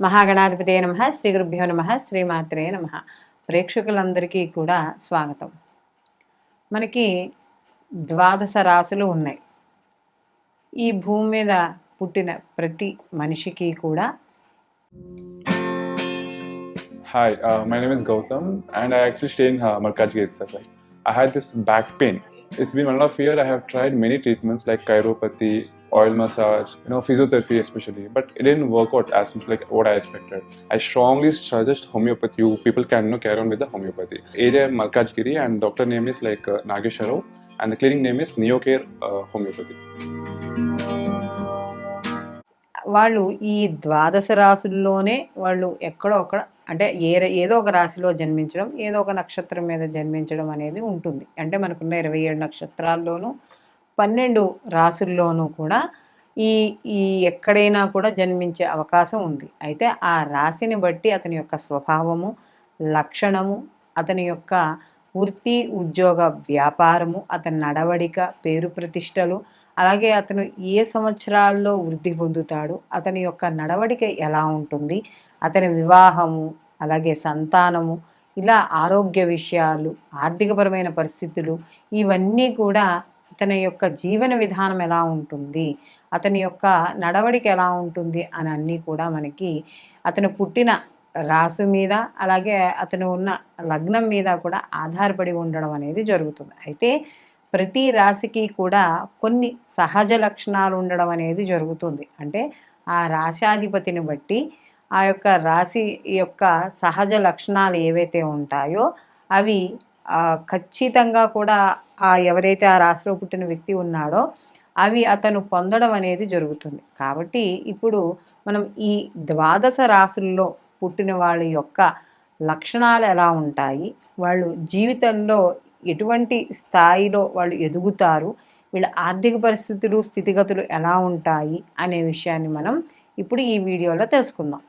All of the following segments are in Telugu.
మహాగణాధిపతే నమ శ్రీ గురుభ్యో నమ శ్రీమాత్రే నమ. ప్రేక్షకులందరికీ కూడా స్వాగతం. మనకి ద్వాదశ రాసులు ఉన్నాయి. ఈ భూమి మీద పుట్టిన ప్రతి మనిషికి కూడా hi my name is Gautam and I actually stay in Markaz gate sir I had this back pain it's been one of year I have tried many treatments like chiropathy many treatments like chiropathy, oil massage, you know, physiotherapy especially, but it didn't work out as much like what I expected. I strongly suggest homeopathy. You people can you know, carry on with the homeopathy. Area Malkajgiri, and doctor name is like uh, Nagesharov, and the clinic name is Neocare uh, Homeopathy. వాళ్ళు ఈ ద్వాదశ రాసుల్లోనే వాళ్ళు ఎక్కడో అక్కడ అంటే ఏ ఏదో ఒక రాశిలో జన్మించడం ఏదో ఒక నక్షత్రం మీద జన్మించడం అనేది ఉంటుంది అంటే మనకున్న ఇరవై ఏడు నక్షత్రాల్లోనూ పన్నెండు రాసుల్లోనూ కూడా ఈ ఈ ఎక్కడైనా కూడా జన్మించే అవకాశం ఉంది. అయితే ఆ రాశిని బట్టి అతని యొక్క స్వభావము లక్షణము అతని యొక్క వృత్తి ఉద్యోగ వ్యాపారము అతని నడవడిక పేరు ప్రతిష్టలు అలాగే అతను ఏ సంవత్సరాల్లో వృద్ధి పొందుతాడు అతని యొక్క నడవడిక ఎలా ఉంటుంది అతని వివాహము అలాగే సంతానము ఇలా ఆరోగ్య విషయాలు ఆర్థికపరమైన పరిస్థితులు ఇవన్నీ కూడా అతని యొక్క జీవన విధానం ఎలా ఉంటుంది? అతని యొక్క నడవడిక ఎలా ఉంటుంది? అని అన్నీ కూడా మనకి అతను పుట్టిన రాసు మీద అలాగే అతను ఉన్న లగ్నం మీద కూడా ఆధారపడి ఉండడం అనేది జరుగుతుంది. అయితే ప్రతి రాశికి కూడా కొన్ని సహజ లక్షణాలు ఉండడం అనేది జరుగుతుంది. అంటే ఆ రాశాధిపతిని బట్టి ఆ యొక్క రాశి యొక్క సహజ లక్షణాలు ఏవైతే ఉంటాయో అవి ఖచ్చితంగా కూడా ఆ ఎవరైతే ఆ రాశిలో పుట్టిన వ్యక్తి ఉన్నాడో అవి అతను పొందడం అనేది జరుగుతుంది. కాబట్టి ఇప్పుడు మనం ఈ ద్వాదశ రాశుల్లో పుట్టిన వాళ్ళ యొక్క లక్షణాలు ఎలా ఉంటాయి? వాళ్ళు జీవితంలో ఎటువంటి స్థాయిలో వాళ్ళు ఎదుగుతారు? వీళ్ళ ఆర్థిక పరిస్థితులు స్థితిగతులు ఎలా ఉంటాయి? అనే విషయాన్ని మనం ఇప్పుడు ఈ వీడియోలో తెలుసుకుందాం.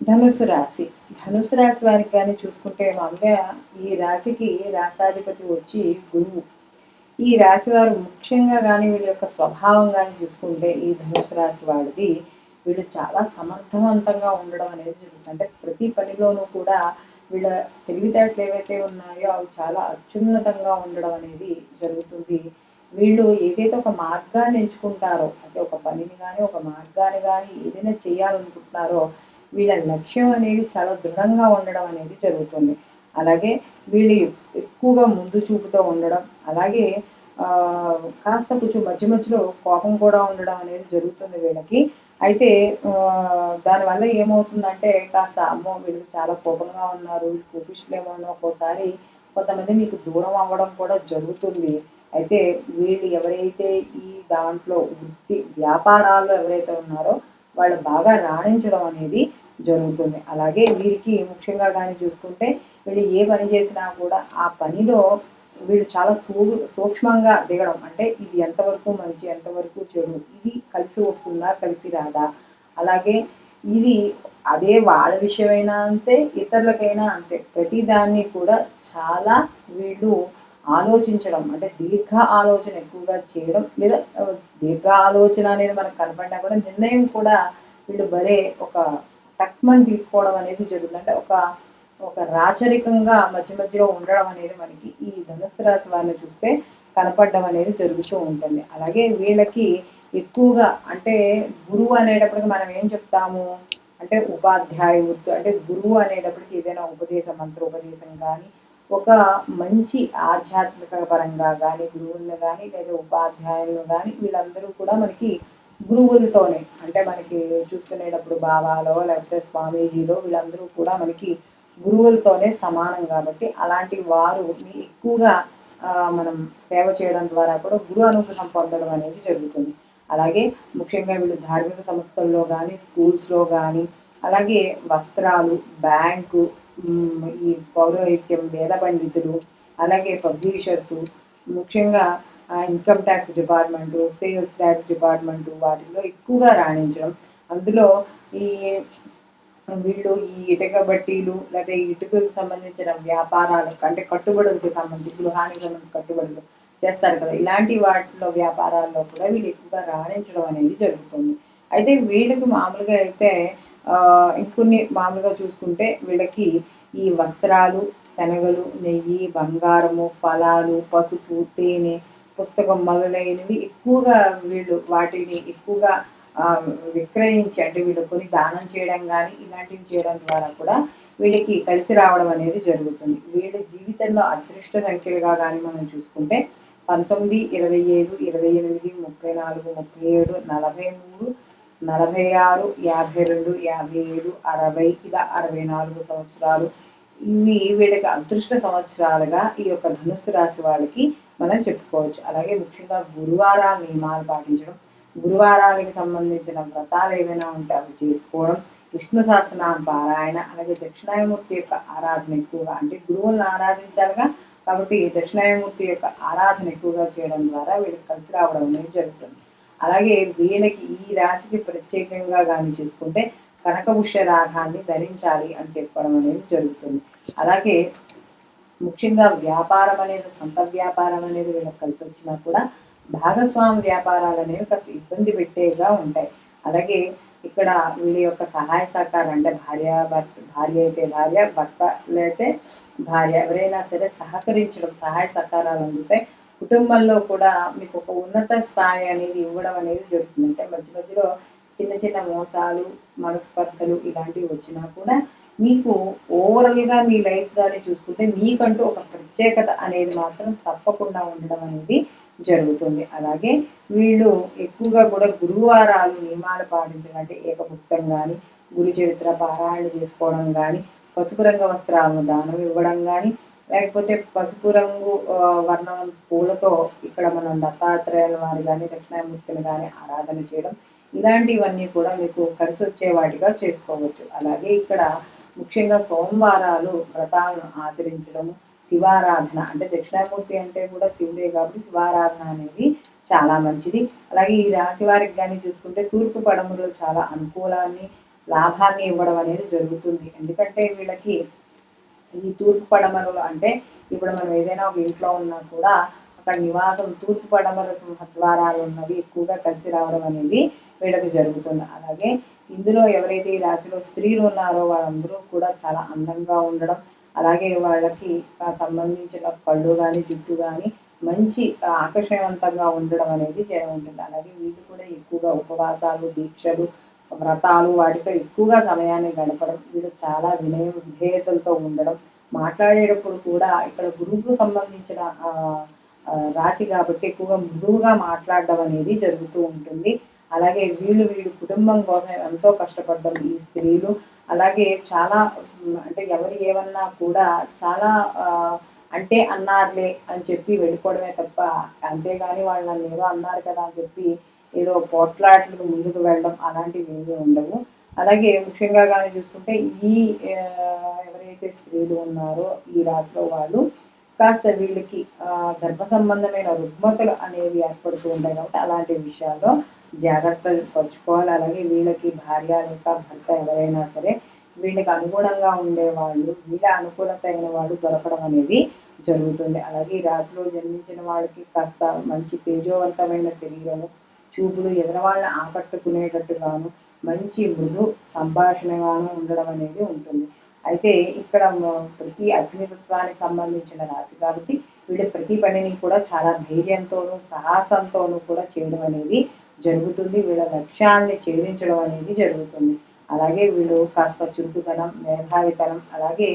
ధనుసు రాశి. ధనుసు రాశి వారికి కానీ చూసుకుంటే మామూలుగా ఈ రాశికి రాశాధిపతి వచ్చి గురువు. ఈ రాశి వారు ముఖ్యంగా కానీ వీళ్ళ యొక్క స్వభావం కానీ చూసుకుంటే ఈ ధనుసు రాశి వాడిది వీళ్ళు చాలా సమర్థవంతంగా ఉండడం అనేది జరుగుతుంది. అంటే ప్రతి పనిలోనూ కూడా వీళ్ళ తెలివితేటలు ఏవైతే ఉన్నాయో అవి చాలా అత్యున్నతంగా ఉండడం అనేది జరుగుతుంది. వీళ్ళు ఏదైతే ఒక మార్గాన్ని ఎంచుకుంటారో అంటే ఒక పనిని కానీ ఒక మార్గాన్ని కానీ ఏదైనా చేయాలనుకుంటున్నారో వీళ్ళ లక్ష్యం అనేది చాలా దృఢంగా ఉండడం అనేది జరుగుతుంది. అలాగే వీళ్ళు ఎక్కువగా ముందు చూపుతో ఉండడం అలాగే కాస్త కొంచెం మధ్య మధ్యలో కోపం కూడా ఉండడం అనేది జరుగుతుంది వీళ్ళకి. అయితే దానివల్ల ఏమవుతుందంటే కాస్త అమ్మో వీళ్ళు చాలా కోపంగా ఉన్నారు కోపిష్లేమో అని ఒక్కోసారి కొంతమంది మీకు దూరం అవ్వడం కూడా జరుగుతుంది. అయితే వీళ్ళు ఎవరైతే ఈ దాంట్లో వృత్తి వ్యాపారాల్లో ఎవరైతే ఉన్నారో వాళ్ళు బాగా రాణించడం అనేది జరుగుతుంది. అలాగే వీరికి ముఖ్యంగా కానీ చూసుకుంటే వీళ్ళు ఏ పని చేసినా కూడా ఆ పనిలో వీళ్ళు చాలా సూ సూక్ష్మంగా దిగడం. అంటే ఇది ఎంతవరకు మంచి ఎంతవరకు చెడు? ఇది కలిసి వస్తుందా కలిసి రాదా? అలాగే ఇది అదే వాళ్ళ విషయమైనా అంతే ఇతరులకైనా అంతే. ప్రతిదాన్ని కూడా చాలా వీళ్ళు ఆలోచించడం. అంటే దీర్ఘ ఆలోచన ఎక్కువగా చేయడం లేదా దీర్ఘ ఆలోచన అనేది మనకు కనపడినా కూడా నిర్ణయం కూడా వీళ్ళు భలే ఒక టక్మని తీసుకోవడం అనేది జరుగుతుంది. అంటే ఒక ఒక రాచరికంగా మధ్య మధ్యలో ఉండడం అనేది మనకి ఈ ధనుసు రాశి వారిని చూస్తే కనపడడం అనేది జరుగుతూ ఉంటుంది. అలాగే వీళ్ళకి ఎక్కువగా అంటే గురువు అనేటప్పటికి మనం ఏం చెప్తాము? అంటే ఉపాధ్యాయ వృత్తి అంటే గురువు అనేటప్పటికి ఏదైనా ఉపదేశ మంత్రోపదేశం కానీ ఒక మంచి ఆధ్యాత్మిక పరంగా కానీ గురువులను కానీ లేదా ఉపాధ్యాయులను కానీ వీళ్ళందరూ కూడా మనకి గురువులతోనే. అంటే మనకి చూసుకునేటప్పుడు బాబాలో లేకపోతే స్వామీజీలో వీళ్ళందరూ కూడా మనకి గురువులతోనే సమానం కాబట్టి అలాంటి వారు ఎక్కువగా మనం సేవ చేయడం ద్వారా కూడా గురు అనుగ్రహం పొందడం అనేది జరుగుతుంది. అలాగే ముఖ్యంగా వీళ్ళు ధార్మిక సంస్థల్లో కానీ స్కూల్స్లో కానీ అలాగే వస్త్రాలు బ్యాంకు ఈ పౌరోహిత్యం వేద పండితులు అలాగే పబ్లిషర్స్ ముఖ్యంగా income tax department sales tax department వాటిల్లో ఎక్కువగా రాణించడం. అందులో ఈ వీళ్ళు ఈ ఇటుక బట్టీలు లేదా ఈ ఇటుకకు సంబంధించిన వ్యాపారాలకు అంటే కట్టుబడులకు సంబంధించి గృహానికి సంబంధించిన కట్టుబడులు చేస్తారు కదా. ఇలాంటి వాటిలో వ్యాపారాల్లో కూడా వీళ్ళు ఎక్కువగా రాణించడం అనేది జరుగుతుంది. అయితే వీళ్ళకి మామూలుగా అయితే ఇంకొన్ని మామూలుగా చూసుకుంటే వీళ్ళకి ఈ వస్త్రాలు శనగలు నెయ్యి బంగారము ఫలాలు పసుపు తేనె పుస్తకం మొదలైనవి ఎక్కువగా వీళ్ళు వాటిని ఎక్కువగా విక్రయించి అంటే వీళ్ళు కొని దానం చేయడం కానీ ఇలాంటివి చేయడం ద్వారా కూడా వీళ్ళకి కలిసి రావడం అనేది జరుగుతుంది. వీళ్ళ జీవితంలో అదృష్ట సంఖ్యలుగా కానీ మనం చూసుకుంటే పంతొమ్మిది ఇరవై ఏడు ఇరవై ఎనిమిది ముప్పై నాలుగు ముప్పై ఏడు నలభై మూడు నలభై ఆరు యాభై రెండు యాభై ఏడు అరవై ఇలా అరవై నాలుగు సంవత్సరాలు. ఇవి వీళ్ళకి అదృష్ట సంవత్సరాలుగా ఈ యొక్క ధనుస్సు రాశి వాళ్ళకి మనం చెప్పుకోవచ్చు. అలాగే ముఖ్యంగా గురువారాల నియమాలు పాటించడం గురువారాలకి సంబంధించిన వ్రతాలు ఏమైనా ఉంటే అవి చేసుకోవడం విష్ణు సహస్రనామ పారాయణ అలాగే దక్షిణాయమూర్తి యొక్క ఆరాధన ఎక్కువగా అంటే గురువులను ఆరాధించాలిగా కాబట్టి దక్షిణాయమూర్తి యొక్క ఆరాధన ఎక్కువగా చేయడం ద్వారా వీళ్ళకి కలిసి రావడం అనేది జరుగుతుంది. అలాగే వీళ్ళకి ఈ రాశికి ప్రత్యేకంగా కానీ చూసుకుంటే కనకభుష్య రాగాన్ని ధరించాలి అని చెప్పడం అనేది జరుగుతుంది. అలాగే ముఖ్యంగా వ్యాపారం అనేది సొంత వ్యాపారం అనేది వీళ్ళకి కలిసి వచ్చినా కూడా భాగస్వామి వ్యాపారాలు అనేవి కాస్త ఇబ్బంది పెట్టేగా ఉంటాయి. అలాగే ఇక్కడ వీళ్ళ యొక్క సహాయ సహకారం అంటే భార్య భర్త భార్య అయితే భార్య భర్త భార్య. ఎవరైనా సరే సహకరించడం సహాయ సహకారాలు అందుతాయి కుటుంబంలో కూడా మీకు ఒక ఉన్నత స్థాయి అనేది ఇవ్వడం అనేది జరుగుతుంది. అంటే మధ్య మధ్యలో చిన్న చిన్న మోసాలు మనస్పర్ధలు ఇలాంటివి వచ్చినా కూడా మీకు ఓవరాల్గా మీ లైఫ్ కానీ చూసుకుంటే మీకంటూ ఒక ప్రత్యేకత అనేది మాత్రం తప్పకుండా ఉండడం అనేది జరుగుతుంది. అలాగే వీళ్ళు ఎక్కువగా కూడా గురువారాలు నియమాలు పాటించడం అంటే ఏకభుక్తం కానీ గురు చరిత్ర పారాయణ చేసుకోవడం కానీ పసుపు రంగు వస్త్రాలను దానం ఇవ్వడం కానీ లేకపోతే పసుపు రంగు వర్ణం పూలతో ఇక్కడ మనం దత్తాత్రేయుల వారి కానీ దక్షిణామూర్తిని కానీ ఆరాధన చేయడం ఇలాంటివన్నీ కూడా మీకు కలిసి వచ్చే వాటిగా చేసుకోవచ్చు. అలాగే ఇక్కడ ముఖ్యంగా సోమవారాలు వ్రతాలను ఆచరించడము శివారాధన అంటే దక్షిణామూర్తి అంటే కూడా శివుడే కాబట్టి శివారాధన అనేది చాలా మంచిది. అలాగే ఈ రాశివారికి కానీ చూసుకుంటే తూర్పు పడములో చాలా అనుకూలాన్ని లాభాన్ని ఇవ్వడం అనేది జరుగుతుంది. ఎందుకంటే వీళ్ళకి ఈ తూర్పు పడమరలు అంటే ఇప్పుడు మనం ఏదైనా ఒక ఇంట్లో ఉన్నా కూడా అక్కడ నివాసం తూర్పు పడమర సింహద్వారాలు ఉన్నవి ఎక్కువగా కలిసి రావడం అనేది వీళ్ళకి జరుగుతుంది. అలాగే ఇందులో ఎవరైతే ఈ రాశిలో స్త్రీలు ఉన్నారో వాళ్ళందరూ కూడా చాలా అందంగా ఉండడం అలాగే వాళ్ళకి సంబంధించిన పళ్ళు కానీ జుట్టు కానీ మంచి ఆకర్షణవంతంగా ఉండడం అనేది జరి ఉంటుంది. అలాగే వీళ్ళు కూడా ఎక్కువగా ఉపవాసాలు దీక్షలు వ్రతాలు వాటితో ఎక్కువగా సమయాన్ని గడపడం వీళ్ళు చాలా వినయం విధేయతలతో ఉండడం మాట్లాడేటప్పుడు కూడా ఇక్కడ గురువుకు సంబంధించిన రాశి కాబట్టి ఎక్కువగా మృదువుగా మాట్లాడడం అనేది జరుగుతూ ఉంటుంది. అలాగే వీళ్ళు వీళ్ళు కుటుంబం కోసం ఎంతో కష్టపడ్డం ఈ స్త్రీలు. అలాగే చాలా అంటే ఎవరు ఏమన్నా కూడా చాలా అంటే అన్నారులే అని చెప్పి వెళ్ళిపోవడమే తప్ప అంతేగాని వాళ్ళు నన్ను ఏదో అన్నారు కదా అని చెప్పి ఏదో పోట్లాట్లకు ముందుకు వెళ్ళడం అలాంటివి ఏమీ ఉండవు. అలాగే ముఖ్యంగా కానీ చూసుకుంటే ఈ ఎవరైతే స్త్రీలు ఉన్నారో ఈ రాశిలో వాళ్ళు కాస్త వీళ్ళకి గర్భ సంబంధమైన రుగ్మతలు అనేవి ఏర్పడుతూ ఉంటాయి కాబట్టి అలాంటి విషయాల్లో జాగ్రత్తలు పరుచుకోవాలి అలాగే వీళ్ళకి భార్య లేక భర్త ఎవరైనా సరే వీళ్ళకి అనుగుణంగా ఉండేవాళ్ళు వీళ్ళ అనుకూలత అయిన వాళ్ళు దొరకడం అనేది జరుగుతుంది. అలాగే ఈ రాశిలో జన్మించిన వాళ్ళకి కాస్త మంచి తేజోవంతమైన శరీరము చూపులు ఎదురు వాళ్ళని ఆకట్టుకునేటట్టుగాను మంచి మృదు సంభాషణగాను ఉండడం అనేది ఉంటుంది. అయితే ఇక్కడ ప్రతి అగ్నితత్వానికి సంబంధించిన రాశి కాబట్టి వీళ్ళు ప్రతి పనిని కూడా చాలా ధైర్యంతోనూ సాహసంతోనూ కూడా చేయడం అనేది జరుగుతుంది. వీళ్ళ లక్ష్యాన్ని ఛేదించడం అనేది జరుగుతుంది. అలాగే వీళ్ళు కాస్త చురుకుతనం మేధావితనం అలాగే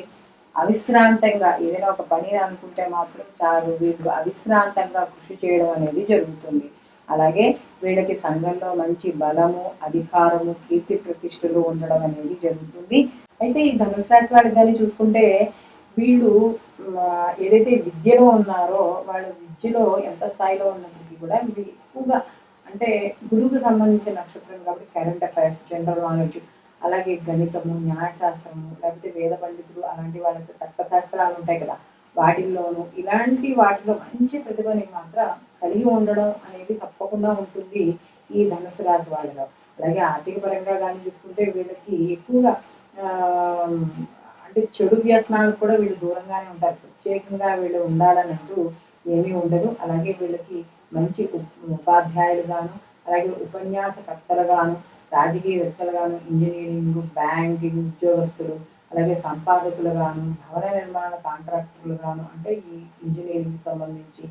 అవిశ్రాంతంగా ఏదైనా ఒక పని అనుకుంటే మాత్రం చాలు. వీళ్ళు అవిశ్రాంతంగా కృషి చేయడం అనేది జరుగుతుంది. అలాగే వీళ్ళకి సంఘంలో మంచి బలము అధికారము కీర్తి ప్రతిష్టలు ఉండడం అనేది జరుగుతుంది. అయితే ఈ ధనుసు రాశి వాళ్ళకి కానీ చూసుకుంటే వీళ్ళు ఏదైతే విద్యలో ఉన్నారో వాళ్ళ విద్యలో ఎంత స్థాయిలో ఉన్నప్పటికీ కూడా వీళ్ళు ఎక్కువగా అంటే గురువుకు సంబంధించిన నక్షత్రం కాబట్టి కరెంట్ అఫైర్స్ జనరల్ నాలెడ్జ్ అలాగే గణితము న్యాయశాస్త్రము లేకపోతే వేద పండితులు అలాంటి వాళ్ళకి తత్వశాస్త్రాలు ఉంటాయి కదా. వాటిల్లోనూ ఇలాంటి వాటిలో మంచి ప్రతిభని మాత్రం కలిగి ఉండడం అనేది తప్పకుండా ఉంటుంది ఈ ధనుసు రాశి వాళ్ళలో. అలాగే ఆర్థిక పరంగా కానీ చూసుకుంటే వీళ్ళకి ఎక్కువగా అంటే చెడు వ్యసనాలకు కూడా వీళ్ళు దూరంగానే ఉంటారు. ప్రత్యేకంగా వీళ్ళు ఉండాలని అంటూ ఏమీ ఉండదు. అలాగే వీళ్ళకి మంచి ఉపాధ్యాయులుగాను అలాగే ఉపన్యాసకర్తలుగాను రాజకీయవేత్తలుగాను ఇంజనీరింగ్ బ్యాంకింగ్ ఉద్యోగస్తులు అలాగే సంపాదకులుగాను భవన నిర్మాణ కాంట్రాక్టర్లుగాను అంటే ఈ ఇంజనీరింగ్ సంబంధించి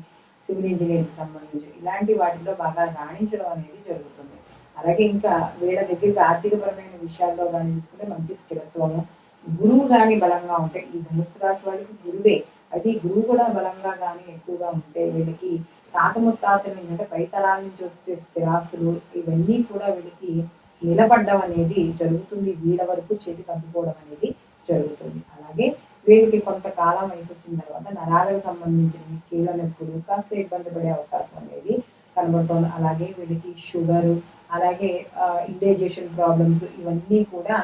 సివిల్ ఇంజనీరింగ్ సంబంధించి ఇలాంటి వాటిలో బాగా రాణించడం అనేది జరుగుతుంది. అలాగే ఇంకా వీళ్ళ దగ్గరికి ఆర్థికపరమైన విషయాల్లో కానీ చూసుకుంటే మంచి స్థిరత్వము గురువు కానీ బలంగా ఉంటే ఈ ధనుసు రాశి వాళ్ళకి గురువే. అది గురువు కూడా బలంగా కానీ ఎక్కువగా ఉంటే వీళ్ళకి తాత ముత్తాతల నుంచి నుంచి వస్తే స్థిరాస్తులు ఇవన్నీ కూడా వీడికి నిలబడ్డం అనేది జరుగుతుంది. వీళ్ళ వరకు చేతికి అందుకోవడం అనేది జరుగుతుంది. అలాగే వీళ్ళకి కొంతకాలం వయసు వచ్చిన తర్వాత నరాలకు సంబంధించిన కీళ్ళ నొప్పులు కాస్త ఇబ్బంది పడే అవకాశం అనేది కనబడుతుంది. అలాగే వీళ్ళకి షుగరు అలాగే ఇండైజేషన్ ప్రాబ్లమ్స్ ఇవన్నీ కూడా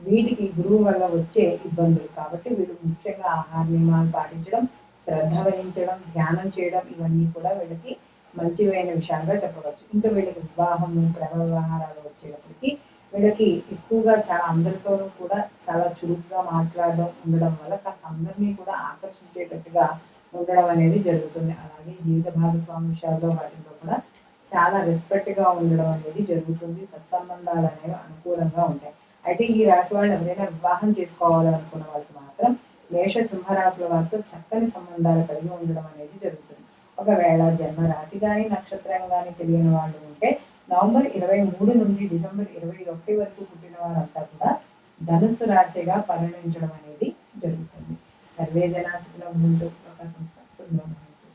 వీటికి గురువు వల్ల వచ్చే ఇబ్బందులు. కాబట్టి వీళ్ళు ముఖ్యంగా ఆహార నియమాలు పాటించడం శ్రద్ధ వహించడం ధ్యానం చేయడం ఇవన్నీ కూడా వీళ్ళకి మంచివైన విషయాలుగా చెప్పవచ్చు. ఇంకా వీళ్ళకి వివాహము ప్రేమ వ్యవహారాలు వచ్చేటప్పటికి వీళ్ళకి ఎక్కువగా చాలా అందరితోనూ కూడా చాలా చురుకుగా మాట్లాడడం ఉండడం వల్ల కాస్త అందరినీ కూడా ఆకర్షించేటట్టుగా ఉండడం అనేది జరుగుతుంది. అలాగే జీవిత భాగస్వామి విషయాల్లో వాటిలో కూడా చాలా రెస్పెక్ట్గా ఉండడం అనేది జరుగుతుంది. సత్సంబంధాలు అనేవి అనుకూలంగా ఉంటాయి. అయితే ఈ రాశి వాళ్ళు ఎవరైనా వివాహం చేసుకోవాలనుకున్న వాళ్ళకి మాత్రం మేష సింహరాశుల వారితో చక్కని సంబంధాలు కలిగి ఉండడం అనేది జరుగుతుంది. ఒకవేళ జన్మ రాశి కానీ నక్షత్రం కానీ తెలియని వాళ్ళు ఉంటే నవంబర్ ఇరవై మూడు నుండి డిసెంబర్ ఇరవై ఒకటి వరకు పుట్టిన వారంతా కూడా ధనుస్సు రాశిగా పరిగణించడం అనేది జరుగుతుంది. సర్వే జనాశిలో ముందు